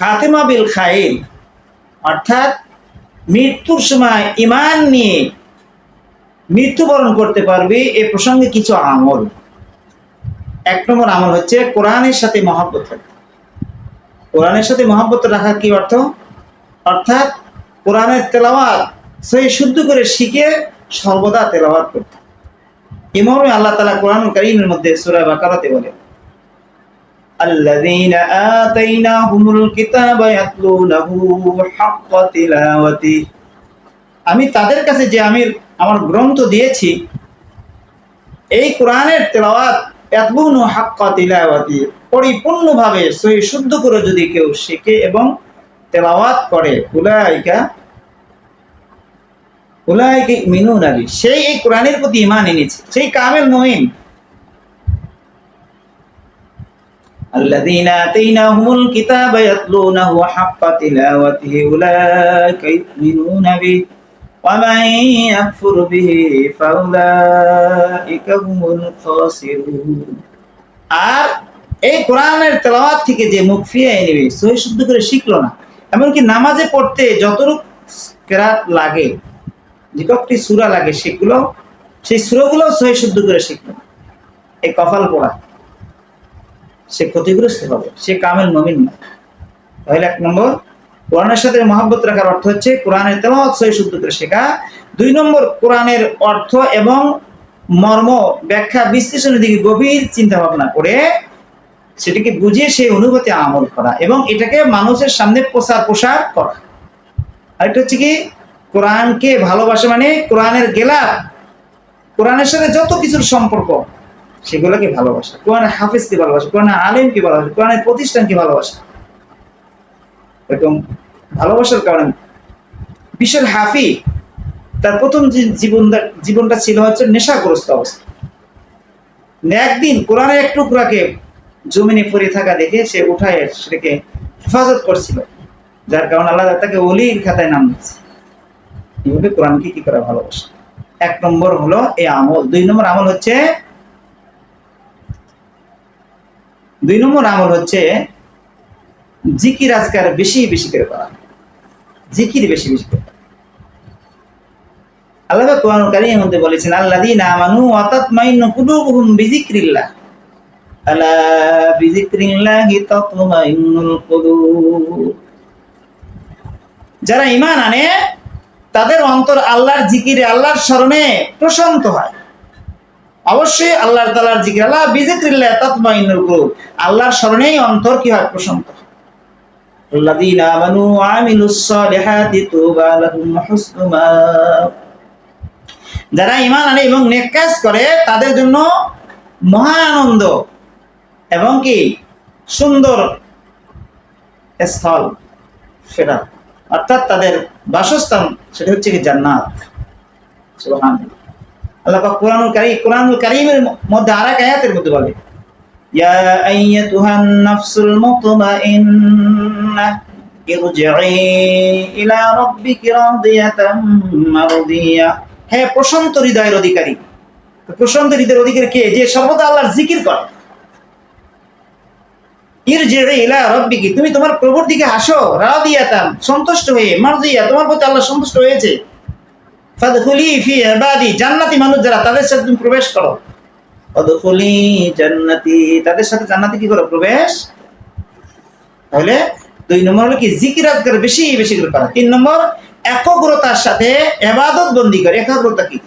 খাতেমা বিল খাইল, অর্থাৎ মৃত্যুর সময় ইমান নিয়ে মৃত্যুবরণ করতে পারবে এ প্রসঙ্গে কিছু আমল। এক নম্বর আমল হচ্ছে কোরআনের সাথে মহাব্বত রাখা। কোরআনের সাথে মহাব্বত রাখার কি অর্থ? অর্থাৎ কোরআনের তেলাওয়াত সহি শুদ্ধ করে শিখে সর্বদা তেলাওয়াত করতে। ইমামে আল্লাহ তালা কোরআন করিমের মধ্যে সুরা বাকারাতে বলে الذين آتيناهم الكتاب يتلونه حق تلاوته আমি তাদের কাছে যে আমি আমার গ্রন্থ দিয়েছি এই কোরআনের তেলাওয়াত এতলুনু হাক্কা তিলাওয়াতি পরিপূর্ণভাবে সহি শুদ্ধ করে যদি কেউ শেখে এবং তেলাওয়াত করে উলাইকা উলাইকা মিনু নাবি সেই এই কোরআনের প্রতি ইমান এনেছে সেই কামেল মহিন الذين آتيناهم الكتاب يتلونه حق تلاوته أولئك يؤمنون به ومن يكفر به فأولئك هم الخاسرون আর এই কোরআনের তেলাওয়াত থেকে যে মুখ ফিরিয়ে নেবে সহি শুদ্ধ করে শিখলো না এমনকি নামাজে পড়তে যতটুকু কেরাত লাগে যে কয়েকটি সুরা লাগে সেগুলো সেই সুরগুলো সহি শুদ্ধ করে শিখলো না এই কপাল পড়া সে ক্ষতিগ্রস্ত হবে, সে কামেল নমিন না। তাহলে এক নম্বর, কোরআনের সাথে মহাব্বত রাখার অর্থ হচ্ছে কোরআনের তেলাওয়াত সহি শুদ্ধ করে শেখা। দুই নম্বর, কোরআনের অর্থ এবং মর্ম ব্যাখ্যা বিশ্লেষণের দিকে গভীর চিন্তা ভাবনা করে সেটাকে বুঝিয়ে সেই অনুভূতি আমল করা এবং এটাকে মানুষের সামনে প্রসার প্রসার করা। আরেকটা হচ্ছে কি, কোরআনকে ভালোবাসা মানে কোরআনের গেলা কোরআনের সাথে যত কিছুর সম্পর্ক সেগুলোকে ভালোবাসা। কোরআনের হাফিজকে ভালোবাসা কোরআনের আলেমকে ভালোবাসা কোরআনের প্রতিষ্ঠানকে ভালোবাসা? এরকম ভালোবাসার কারণে বিশ্বের হাফি, তার প্রথম জীবনটা জীবনটা ছিল হচ্ছে নেশাগ্রস্ত অবস্থা। একদিন কোরআনের এক টুকরাকে জমিনে পড়ে থাকা দেখে সে উঠায়, সেটাকে হেফাজত করছিল। যার কারণে আল্লাহ তাকে অলির খাতায় নাম দিচ্ছে এইভাবে কোরআনকে কি করা ভালোবাসা? এক নম্বর হলো এই আমল, দুই নম্বর আমল হচ্ছে দুই নম্বর আমল হচ্ছে জিকির আজকার বেশি বেশি করে করা। জিকির বেশি বেশি করে আল্লাহ কোরআন কারীমের মধ্যে বলেছেন, আল্লাযীনা আমানু ওয়া তাতমাইন্নু কুলুবুহুম বিযিকরিল্লাহ। আলা বিযিকরিল্লাহি তাতমাইন্নুল কুলুব। যারা ইমান আনে, তাদের অন্তর আল্লাহর জিকিরে, আল্লাহর স্মরণে প্রশান্ত হয়। অবশ্যই আল্লাহ তাআলার জিকির আল্লাহ বিযিকরিল্লাহ তাতমাইন্নুল কুলুব আল্লাহর স্মরণেই অন্তর কি হয় প্রশান্ত হয় الذين آمنوا وعملوا الصالحات طوبى لهم وحسن مآب যারা ইমান আনে এবং নেক কাজ করে তাদের জন্য মহা আনন্দ এবং কি সুন্দর স্থল সেটা অর্থাৎ তাদের বাসস্থান সেটা হচ্ছে কি জান্নাত সুবহানাল্লাহ আল্লাহ কোরআনুল কোরআনুল মধ্যে আর এক আয়াতের মধ্যে বলে প্রশান্ত হৃদয়ের অধিকারী প্রশান্ত হৃদয়ের অধিকারী কে? যে সর্বদা জিকির তুমি তোমার প্রভুর দিকে আসো রাদিয়াতাম, সন্তুষ্ট হয়ে মার দিয়া তোমার প্রতি আল্লাহ সন্তুষ্ট হয়েছে। জান্নাতি মানুষ যারা, তাদের সাথে তুমি প্রবেশ করো। জান্নাতি, তাদের সাথে জান্নাতে কি করো? প্রবেশ। তাহলে দুই নম্বর হলো কি? জিকির বেশি বেশি করে করা তিন নম্বর, একগ্রতার সাথে এবাদত বন্দি করে। একাগ্রতা কি?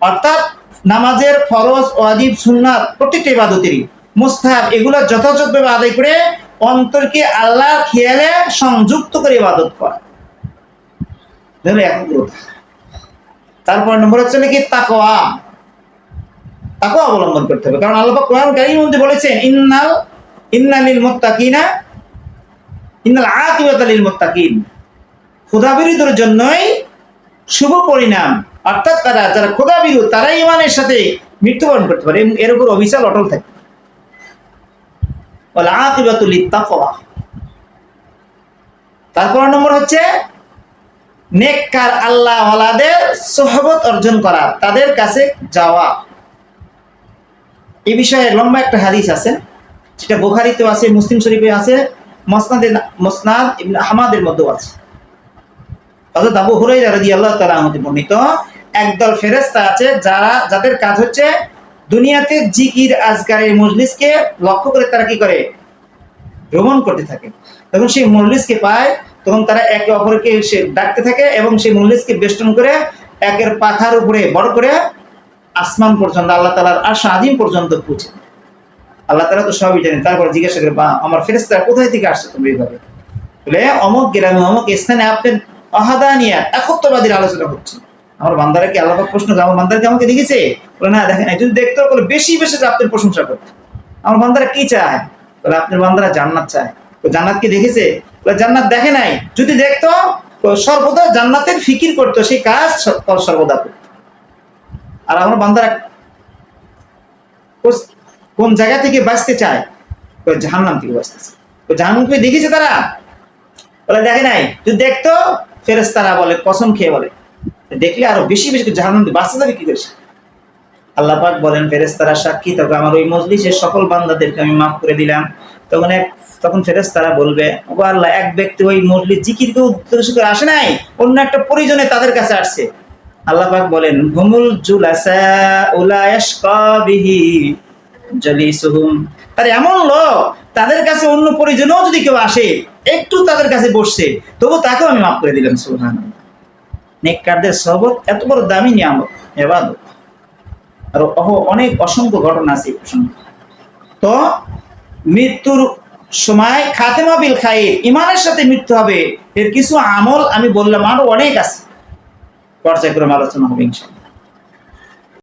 অর্থাৎ নামাজের ফরজ, ওয়াজিব, সুন্নাত প্রত্যেকটা ইবাদতেরই। মুস্তাহাব, এগুলো যথাযথভাবে আদায় করে অন্তরকে আল্লাহ খেয়ালে সংযুক্ত করে ইবাদত করা। একগ্রতা। তারপর নম্বর হচ্ছে নাকি তাকওয়া। তাকওয়া অবলম্বন করতে হবে। কারণ আল্লাহ কোরআন কারীমের মধ্যে বলেছেন, ইন্নাল ইন্নালিল মুত্তাকিনা ইন্নাল আকিবাতা লিল মুত্তাকিন। খোদা বিরোধের জন্যই শুভ পরিণাম। অর্থাৎ তারা যারা বিরোধ, তারাই ইমানের সাথে মৃত্যুবরণ করতে পারে। এবং এর উপর অবিচার অটল থাকে। তারপর নম্বর হচ্ছে নেককার আল্লাহ ওয়ালাদের সোহবত অর্জন করা, তাদের কাছে যাওয়া। এই বিষয়ে লম্বা একটা হাদিস আছে, যেটা বোখারিতেও আছে, মুসলিম শরীফে আছে, মসনাদে মসনাদ ইবনে আহমাদের মধ্যেও আছে। হযরত আবু হুরাইরা রাদিয়াল্লাহু তাআলা হতে বর্ণিত, একদল ফেরেশতা আছে যারা যাদের কাজ হচ্ছে দুনিয়াতে জিকির আজকারের মজলিসকে লক্ষ্য করে তারা কি করে? ভ্রমণ করতে থাকে। তখন সেই মজলিসকে পায় তখন তারা একে অপরকে সে ডাকতে থাকে এবং সেই মজলিসকে বেষ্টন করে একের পাখার উপরে বড় করে আসমান পর্যন্ত, আল্লাহ তালার আশা আদিম পর্যন্ত পৌঁছে আল্লাহ তালা তো সবই জানেন। তারপর জিজ্ঞাসা করে, বা, আমার ফেরেস্তারা কোথায় থেকে আসছে তুমি এইভাবে? বলে, অমুক গ্রামে, অমুক স্থানে আপনার অহাদানিয়া একত্ববাদীর আলোচনা হচ্ছে। আমার বান্দারা কি আল্লাহ প্রশ্ন আমার বান্দারা কি আমাকে দেখেছে? বলে, না, দেখেন নাই। যদি দেখতো বলে বেশি বেশি আপনার প্রশংসা করতো আমার বান্দারা কি চায়? বলে, আপনার বান্দারা জান্নাত চায়। জান্নাত কি দেখেছে? জান্নাত দেখে নাই। যদি দেখতো সর্বদা জান্নাতের ফিকির করতো, সেই কাজ সর্বদা করতো। আর আমার বান্দারা কোন জায়গা থেকে বাঁচতে চায়? জাহান্নাম থেকে বাঁচতে চায়। তো কি দেখেছে তারা? বলে, দেখে নাই। যদি দেখতো ফেরেস্তারা বলে, কসম খেয়ে বলে, দেখলে আরও বেশি বেশি জাহান্নাম বাঁচতে যাবে কি করেছে আল্লাহ পাক বলেন ফেরেস্তারা সাক্ষী থাকো। আমার ওই মজলিসের সকল বান্দাদেরকে আমি মাফ করে দিলাম। তখন এক তখন ফেরেস তারা বলবে ও আল্লাহ, এক ব্যক্তি ওই মজলিস জিকিরকে উদ্দেশ্য করে আসে নাই? অন্য একটা পরিজনে তাদের কাছে আসছে। আল্লাহ পাক বলেন, হুমুল জুলাসা উলা ইয়াশকা বিহি জালিসুহুম। আর এমন লোক, তাদের কাছে অন্য পরিজনও যদি কেউ আসে, একটু তাদের কাছে বসছে, তবু তাকেও আমি মাফ করে দিলাম সুহান নেককারদের সবক এত বড় দামি নিয়ামত, এবাদত। আর অনেক অসংখ্য ঘটনা আছে তো মৃত্যুর সময় খাতেমা বিল খাই ইমানের সাথে মৃত্যু হবে। এর কিছু আমল আমি বললাম, আরও অনেক আছে। পর্যায়ক্রমে আলোচনা হবে ইনশাআল্লাহ।